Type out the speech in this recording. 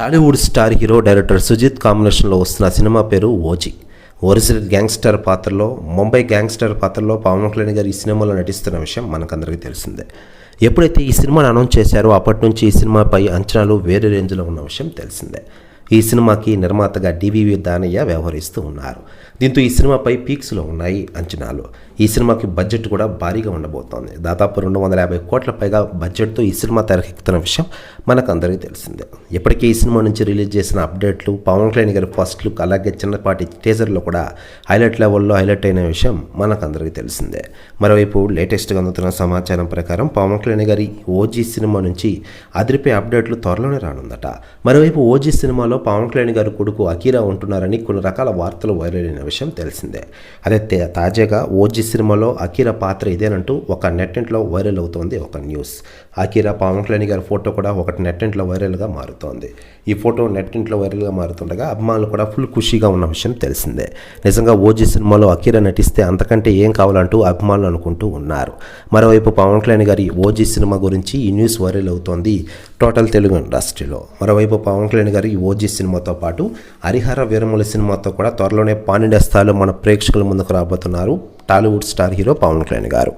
Tollywood star hero director Sujeeth కాంబినేషన్లో వస్తున్న cinema పేరు ఓజీ. ఒరిజినల్ గ్యాంగ్స్టర్ పాత్రలో ముంబై గ్యాంగ్స్టర్ పాత్రలో పవన్ కళ్యాణ్ గారు ఈ సినిమాలో నటిస్తున్న విషయం మనకందరికీ తెలిసిందే. ఎప్పుడైతే ఈ సినిమాను అనౌన్స్ చేశారో అప్పటి నుంచి ఈ సినిమాపై అంచనాలు వేరే రేంజ్లో ఉన్న విషయం తెలిసిందే. ఈ సినిమాకి నిర్మాతగా డివివి దానయ్య వ్యవహరిస్తూ ఉన్నారు. దీంతో ఈ సినిమాపై పీక్స్లో ఉన్నాయి అంచనాలు. ఈ సినిమాకి బడ్జెట్ కూడా భారీగా ఉండబోతోంది. దాదాపు రెండు వందల యాభై కోట్ల పైగా బడ్జెట్తో ఈ సినిమా తెరకెక్కుతున్న విషయం మనకందరికీ తెలిసిందే. ఇప్పటికే ఈ సినిమా నుంచి రిలీజ్ చేసిన అప్డేట్లు పవన్ కళ్యాణ్ గారి ఫస్ట్ లుక్ అలాగే చిన్నపాటి టీజర్లో కూడా హైలైట్ లెవెల్లో హైలైట్ అయిన విషయం మనకందరికీ తెలిసిందే. మరోవైపు లేటెస్ట్గా అందుతున్న సమాచారం ప్రకారం పవన్ కళ్యాణ్ గారి ఓజీ సినిమా నుంచి అదిరిపే అప్డేట్లు త్వరలోనే రానుందట. మరోవైపు ఓజీ సినిమాలో పవన్ కళ్యాణ్ గారి కొడుకు అకీరా ఉంటున్నారని కొన్ని రకాల వార్తలు వైరల్ అయిన విషయం తెలిసిందే. అదే తే- తాజాగా ఓజీ సినిమాలో అకీరా పాత్ర ఇదేనంటూ ఒక నెట్టింట్లో వైరల్ అవుతోంది ఒక న్యూస్. అకీరా పవన్ కళ్యాణ్ గారి ఫోటో కూడా ఒకటి నెట్టింట్లో వైరల్గా మారుతోంది. ఈ ఫోటో నెట్టింట్లో వైరల్గా మారుతుండగా అభిమానులు కూడా ఫుల్ ఖుషీగా ఉన్న విషయం తెలిసిందే. నిజంగా ఓజీ సినిమాలో అకీరా నటిస్తే అంతకంటే ఏం కావాలంటూ అభిమానులు అనుకుంటూ ఉన్నారు. మరోవైపు పవన్ కళ్యాణ్ గారి ఓజీ సినిమా గురించి ఈ న్యూస్ వైరల్ అవుతోంది. టోటల్ తెలుగు ఇండస్ట్రీలో. మరోవైపు పవన్ కళ్యాణ్ గారి ఓజీ సినిమాతో పాటు హరిహర వీరముల సినిమాతో కూడా త్వరలోనే పానిండియా స్థాయిలో మన ప్రేక్షకుల ముందుకు రాబోతున్నారు Tollywood star hero Pawan Kalyan garu.